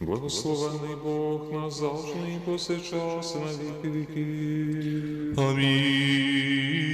Благословений Бог назавжди і повсякчас на віки віки. Амінь.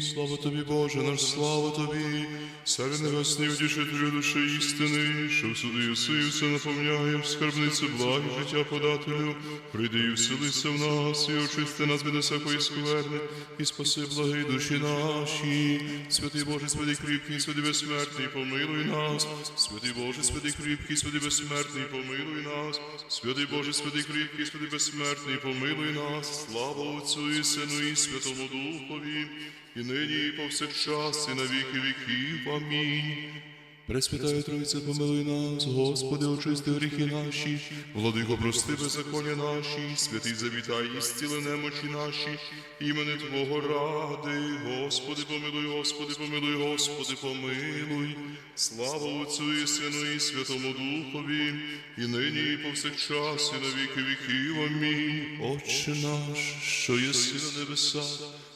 Слава тобі, Боже, наш слава тобі. Царю небесний, утішителю душі істини, що в суди сию все наповняє, в скарбниці благі життя подателю. Прийди і вселися в нас, і очисти нас від всякої скверни, і спаси благі душі наші. Святий Боже, святий кріпкий, святий безсмертний, помилуй нас. Святий Боже, святий кріпкий, святий безсмертний, помилуй нас. Святий Боже, святий кріпкий, святий безсмертний, помилуй нас. Слава Отцю і Сину і Святому Духові, і нині, і повсякчас, і на віки віків. Амінь. Пресвятая Тройця, помилуй нас, Господи, очисти гріхи наші, владико, прости беззаконня наші, святий завітай і зціли немочі наші, імени Твого ради, Господи, помилуй, Господи, помилуй, Господи, помилуй, слава Отцю і Сину і Святому Духові, і нині, і повсякчас, і на віки віків. Амінь. Отче наш, що єси на небесах,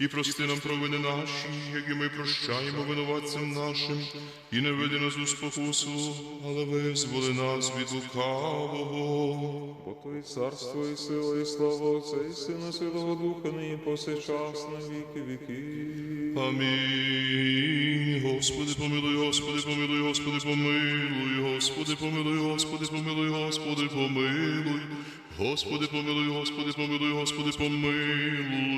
і прости нам провини наші, як і ми прощаємо винуватцям нашим, і не веди нас у спокусу, але визволи нас від лукавого. Бо Твоє царство і сила, і слава Отця і Сина Святого Духа, нині і повсякчас на віки віків. Амінь. Господи, помилуй, Господи, помилуй, Господи, помилуй, Господи, помилуй, Господи, помилуй, Господи, помилуй. Господи, помилуй, Господи, помилуй, Господи, помилуй.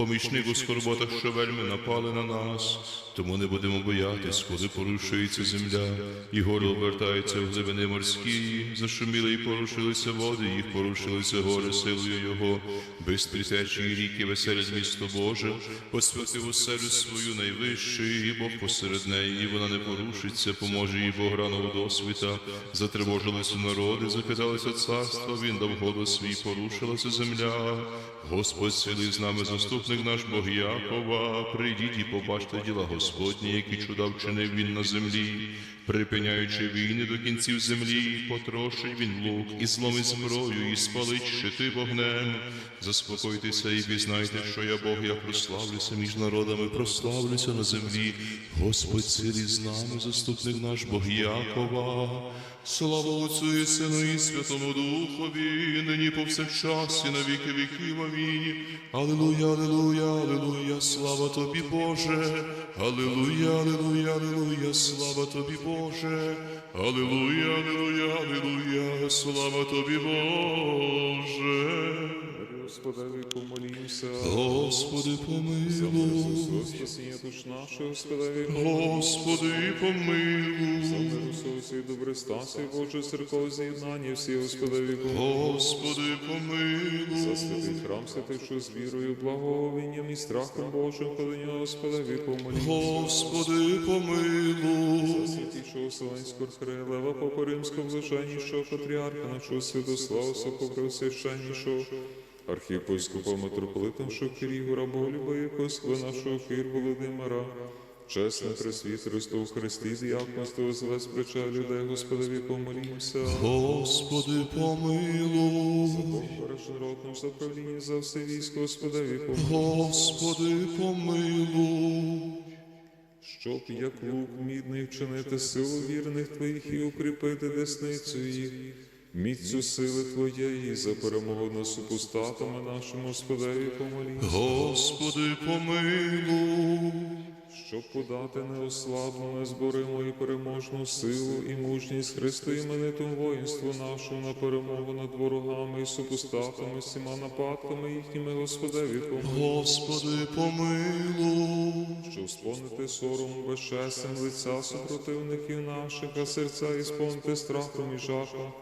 помічник у що вельми напали на нас, тому не будемо боятись, коли порушується земля, і гори обертаються в глибини морські, зашуміли і порушилися води, їх порушилися гори силою Його, бистрі течії ріки, веселять місто Боже, посвятив оселю свою найвищий, і Бог посеред неї, і вона не порушиться, поможе їй Бог рано досвіта, затривожилися народи, закидалися царства, він дав голос свій, порушилася земля. Господь сили з нами, заступник наш Бог Якова. Прийдіть і побачте діла Господні, які чуда вчинив він на землі, припиняючи війни до кінців землі, потрошить він лук і зломить зброю, і спалить щити вогнем. Заспокойтеся і пізнайте, що я Бог, я прославлюся між народами, прославлюся на землі. Господь сили з нами, заступник наш Бог Якова. Слава Отцю і Сину і Святому Духові, нині повсякчас і на віки віків. Амінь. Аллилуйя, аллилуйя, аллилуйя, слава тобі, Боже. Аллилуйя, аллилуйя, аллилуйя, слава тобі, Боже. Аллилуйя, аллилуйя, аллилуйя, слава тобі, Боже. Господи, помолімся. Господи, помилуй, спасіння душ наших, Господи, Господи, помилуй, За добре стаси, Боже, церков з'єднання всі, Господи, Господи, За помилуй. святий храм, святивши з вірою, благовінням і страхом Божим, коли Господи, помолімся. Господи, помилуй. Святішого Вселенського архиерея, Папа Римського блаженнішого патріарха нашого Святослава Сокопресвященнішого, архієпископа митрополита нашого Кирігора, Боголюба, єпископа нашого Кир Володимира, чесне пресвітерство у Христі, діяконство звез плеча людей, Господові помолімся. Господи, помилуй. Род наш за правління за все військо, Господові помолімся. Господи, помилуй. Щоб як лук мідний вчинити силу вірних твоїх і укріпити десницю їх, міцю сили твоєї за перемогу над супостатами нашим Господеві помолімся. Господи, помилуй. щоб подати неослабну, незборимо і переможну силу і мужність Христу іменитому воїнству нашому на перемогу над ворогами і супостатами, всіма нападками їхніми, Господеві помилуй. Господи, помилуй. Щоб сповнити сором безчестям лиця супротивників наших, а серця ісповнити страхом і жахом,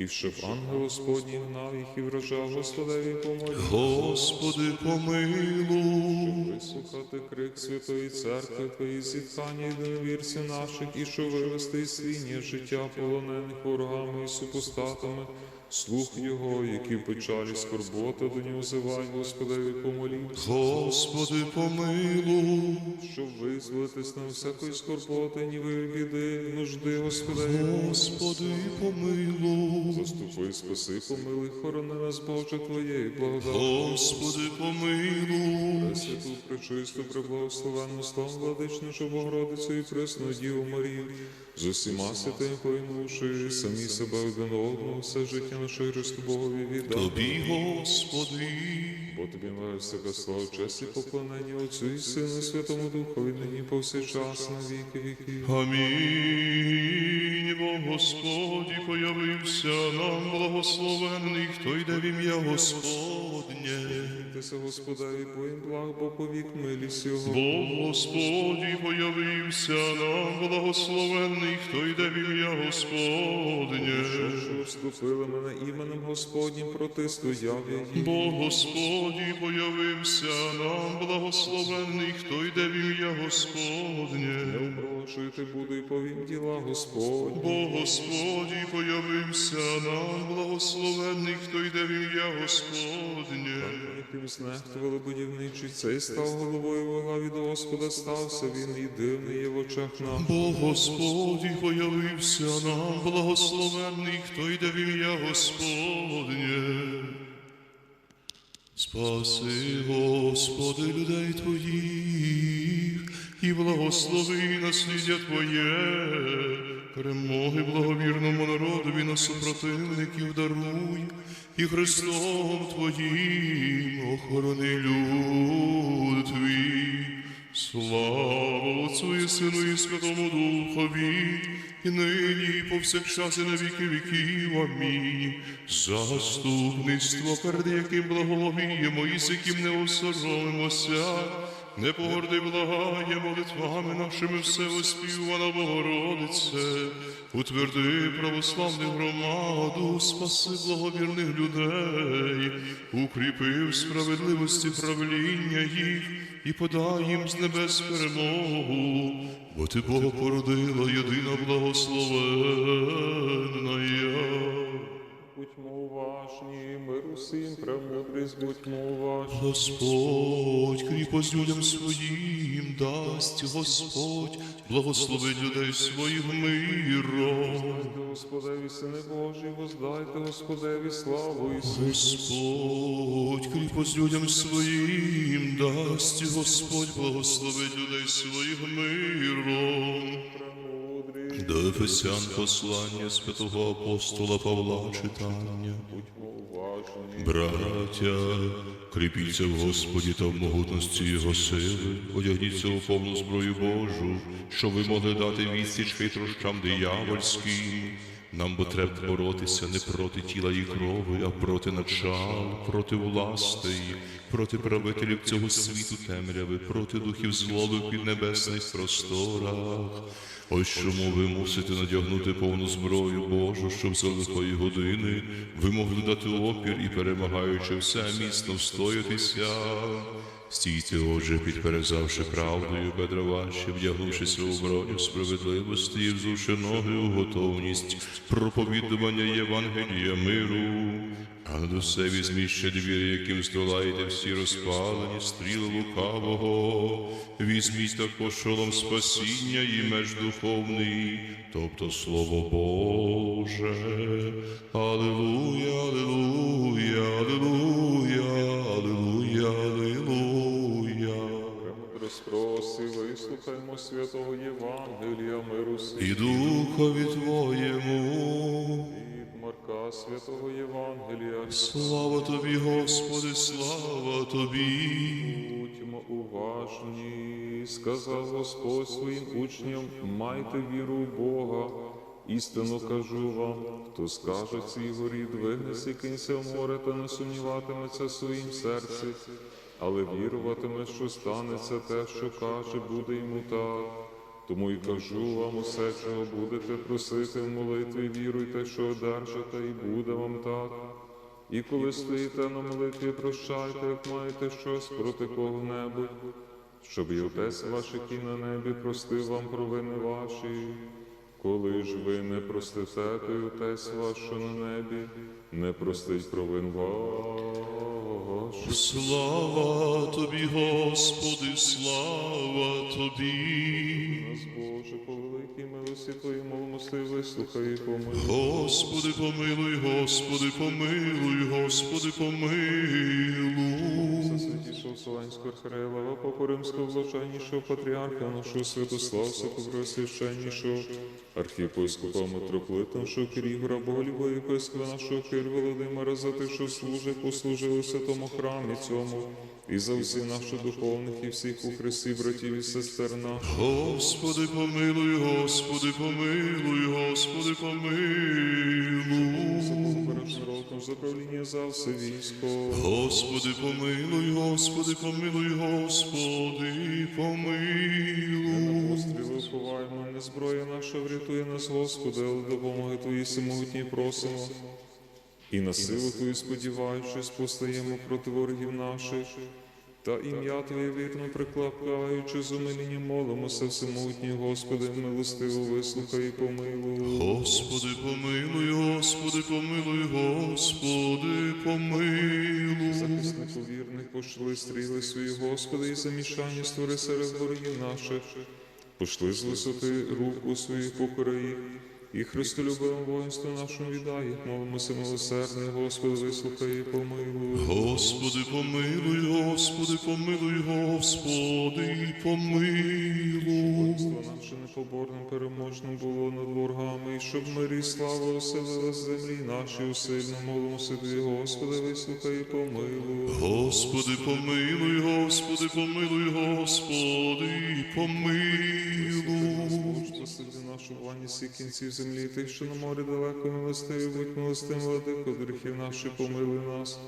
і щоб ангел Господній гнав їх і вражав Господеві помолі. Господи, помилуй. Вислухати крик Святої Церкви, Твої зітхання єдиновірців наших, і що вивести із свіння життя полонених ворогами і супостатами, слух Його, які в печалі скорбота до нього зивають, Господеві помоліть, Господи, помилуй. щоб визволитись на всякої скорботи, ніви біди, нужди, помоліть. Господи, помилуй. Заступи, спаси, помилуй, хорони нас, Боже, Твоєї благодаті. Господи, помилуй. Пресвяту, пречисту, преблагословенну, славу владичну, Богородицю і пресну Діву Марію, з усіма святими помінувши самі себе один одного, все життя наше Христу Богові віддати. Тобі, Господи. Бо тобі всяка слава, честь і поклонення Отцю і Сину, Святому Духові, нині повсякчас, на віки віків. Амінь. Бо Господі появився нам благословенний, хто йде в ім'я Господнє. Тися Господеві, бо їм благ, бо повік милість Його. Бо Господі появився нам благословенний, хто йде в ім'я Господнє. Що вступили мене іменем Господнім, протистояв я їм. Бо Господі появився нам благословенний, хто йде в ім'я Господнє. Не оброшуйте буду і повім діла Господні. Бо Господі появився нам благословенний, хто йде в ім'я Господнє. Яким знехтували будівничі, цей став головою вела від Господа, стався він і дивний є в очах нам. Бо Господі появився нам благословенний, хто йде в ім'я Господнє. Спаси, Господи, людей Твоїх, і благослови наслідя Твоє, перемоги благовірному народові на супротивників даруй, і Христом Твоїм охорони люд Твій. Слава Отцу і Сину і Святому Духові, і нині, і повсякчас, і на віки віків. Амінь. Заступництво, перед яким благоломіємо, і з яким не осоромимося, не погорди благає молитвами нашими все оспівана Богородице, утверди православну громаду, спаси благовірних людей, укріпи в справедливості правління їх і подай їм з небес перемогу, бо ти Бога породила єдина благословенна. Будьмо уважні, мир усім, премудрість, будьмо уважні. Господь кріпость людям своїм дасть, Господь благословить людей своїх миром. Господеві, сини Божі, воздайте Господеві славу і силу. Господь кріпость людям своїм дасть, Господь благословить людей своїх миром. До Ефесян послання святого апостола Павла читання. Браття, кріпіться в Господі та в могутності Його сили, одягніться у повну зброю Божу, щоб ви могли дати відсіч хитрощам диявольським. Нам бо треба боротися не проти тіла і крови, а проти начал, проти властей, проти правителів цього світу темряви, проти духів злоби в піднебесних просторах. Ось чому ви мусите надягнути повну зброю Божу, щоб за лихої години ви могли дати опір і, перемагаючи все, міцно встоятися. Стійте, отже, підперезавши правдою бедра ваші, вдягнувшися у зброю справедливості і взувши ноги у готовність проповідування Євангелія миру. А над усе візьміть ще двір, яким здолаєте всі розпалені стріли лукавого. Візьміть також шолом спасіння і меч духовний, тобто Слово Боже. Алілуя, алілуя, алілуя, алілуя, вислухаймо святого Євангелія, миру. І духові Твоєму. Від Марка святого Євангелія. Слава Тобі, Господи, слава Тобі. Будьмо уважні, сказав Господь своїм учням, майте віру в Бога. Істинно кажу вам, хто скаже цій горі, двигнеся, кинься в море, та не сумніватиметься в своїм серці, але віруватиме, що станеться те, що каже, буде йому так. Тому і кажу вам усе, чого будете просити в молитві, віруйте, що одержите, і буде вам так. І коли стоїте на молитві, прощайте, як маєте щось проти кого-небудь, щоб і Отець ваш, який на небі, простив вам провини ваші. Коли ж ви не простите, то й Отець ваш, що на небі, не простить провин ваших. Слава тобі, Господи, слава тобі. Нас, Боже, по великій милості Твоїй молимости, вислухай і помилуй. Господи, помилуй, Господи, помилуй, Господи, помилуй. Вселенського архиерея Лава, Папу Римського блаженнішого патріарха, нашого Святославса, Покросвященнішого, архієпископа митрополита нашого Кирігора, Боголюба, єпископа нашого Кир Володимира, за те, що служить, послужили святому храмі цьому, і за всі наші духовних і всіх у Христі, братів і сестер наших. Господи, помилуй, Господи, помилуй, Господи, помилуй. Роком, заправління за все військо. Господи, помилуй, Господи, помилуй, Господи, помилуй. Постріли ховаємо, не зброя наша врятує нас, Господи, але допомоги Твої самотній просимо. І на силу Твою сподіваючись, постаємо проти ворогів наших, та ім'я Твоє вірно прикликаючи з умилінням молимося, всемогутній Господи, милостиво вислухай і помилуй. Господи, помилуй, Господи, помилуй, Господи, помилуй. Захиснику вірних пошли стріли свої, Господи, і замішання створи серед ворогів наших. Пошли з висоти руку своїх покори їх, і Христолюбивим воїнству нашому віддай їх. Молимося, милосердний, Господи, вислухай і помилуй. Господи, помилуй, Господи, помилуй, Господи, помилуй. Наше непоборним переможним було над ворогами, і щоб мирі слава оселила землі наші усильно. Молимося Тобі, Господи, вислухай і помилуй. Господи, помилуй, Господи, помилуй, Господи, помилуй. Спасибі нашу вані всі кінців землі, тих, що на морі далеко милостиві, будь милостим, владико, гріхів наших помилуй нас.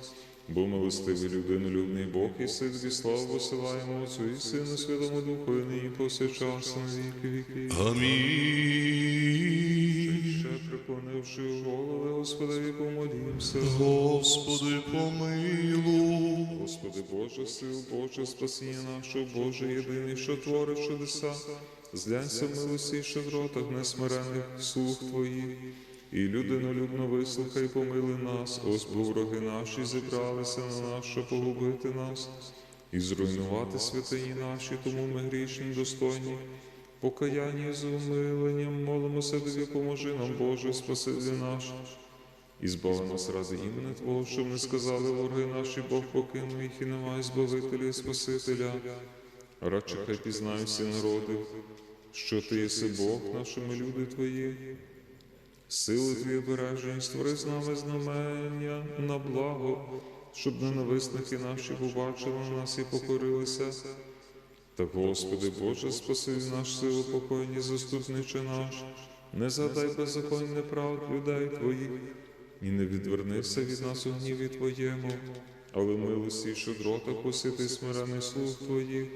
Бо милостивий людинолюбний Бог і син зі славу посилаємо Отцю і Сину Святому Духу, і нині повсякчас на віки віки. Амінь. Ще приклонивши голови, Господи, помолімся. Господи, помилуй. Господи Боже, сил Боже, спасіння нашого, Боже, єдиний, що творить чудеса, зглянься в милості і щедротах несмирених слух Твоїх, і людинолюбно вислухай, помили нас, ось бо вороги наші зібралися на нас, щоб погубити нас, і зруйнувати святині наші, тому ми грішні достойні. Покаяння з умиленням, молимося тобі, поможи нам, Боже, Спаситель наш. І збави нас ради імені Твого, щоб не сказали вороги наші, Бог покинув їх і немає Збавителя і Спасителя. Радше хай пізнають всі народи, що Ти єси Бог нашими люди Твої. Сили Твої обережені, створи з нами знамення на благо, щоб ненависники наші побачили нас і покорилися. Та, Господи, Боже, спаси наш силу покойні, заступниче наш, не задай беззаконь неправд людей Твоїх, і не відвернися від нас у гніві Твоєму, але милості і щедрота посити смирений слух Твоїх,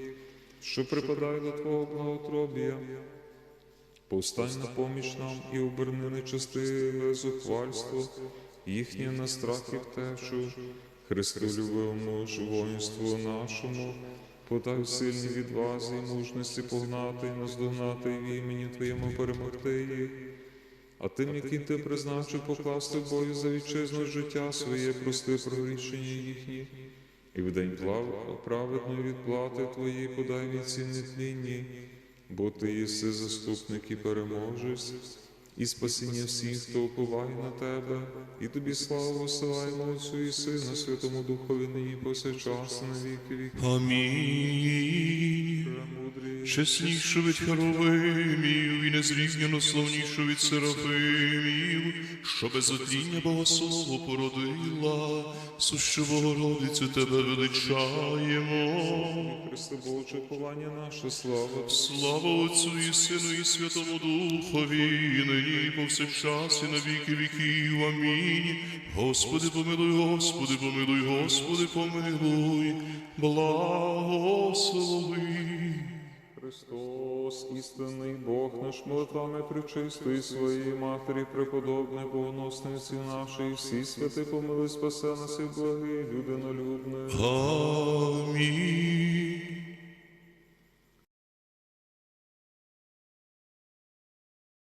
що припадає до Твого благотробія. Повстань на поміч нам і оберни нечестиве зухвальство, їхнє на і втешу, Христолюбивому ж воїнству нашому, подай сильні відвази і мужності погнати і наздогнати в імені Твоєму перемогти їх. А тим, яким ти призначив покласти в бою за вітчизну життя своє, прости прогрішення їхні, і в день праведної відплати Твої подай віці нетлінні, бо Ти єси заступник і переможець, і спасіння всіх, хто уповає на тебе, і тобі славу посилаємо Отцю і Сину, Святому Духові нині повсякчас на віки віки. Амінь. Чеснішу від Херовимів і незрівняно славнішу від Серафимів, що без отління Богослово породила, сущу Богородицю тебе величаємо. Христе Боже, ховання наше, слава Слава Отцю і Сину і Святому Духові, і нині і повсякчас і на віки віків. Амінь. Господи, помилуй, Господи, помилуй, Господи, помилуй, благослови. Христос, істинний Бог наш молитвами причистої своїй матері, преподобне, богоносниці нашої, всі святи помили, спасе нас і благи, людинолюбне. Амінь.